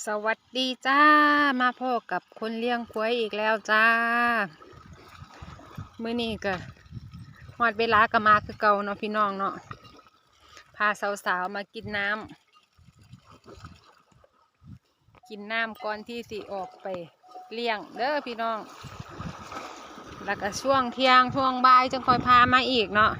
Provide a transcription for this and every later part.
สวัสดีจ้ามาพ่อกับคนเลี้ยงควายอีกแล้วจ้ามื้อนี้ก็ฮอดเวลาก็มาคือเก่าเนาะพี่น้องเนาะพาสาวๆมากินน้ำกินน้ำก่อนที่สิออกไปเลี้ยงเด้อพี่น้อง แล้วก็ช่วงเที่ยงช่วงบ่ายจังคอยพามาอีกเนาะ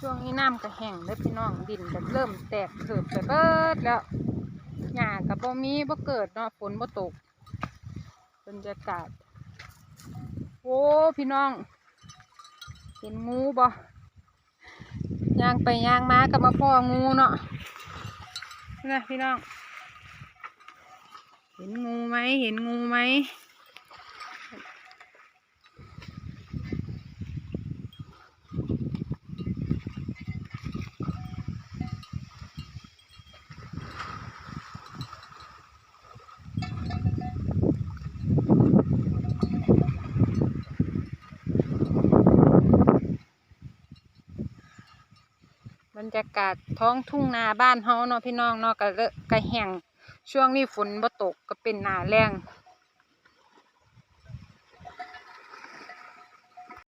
ช่วงนี้น้ำก็แห้งเลยพี่น้องดินก็เริ่มแตกเถิบไปเบิดแล้วหญ้าก็บ่มีบ่เกิดเนาะฝนบ่ตกบรรยากาศโอ้พี่น้อง เห็นงูบ่ย่างไปย่างมาก็มาพ่องูเนาะนะพี่น้อง เห็นงูไหมเห็นงูไหม บรรยากาศท้องทุ่งนาบ้านเฮาเนาะพี่น้องเนาะก็เลอะก็แห้งช่วงนี้ฝนบ่ตกก็เป็นหนาแรง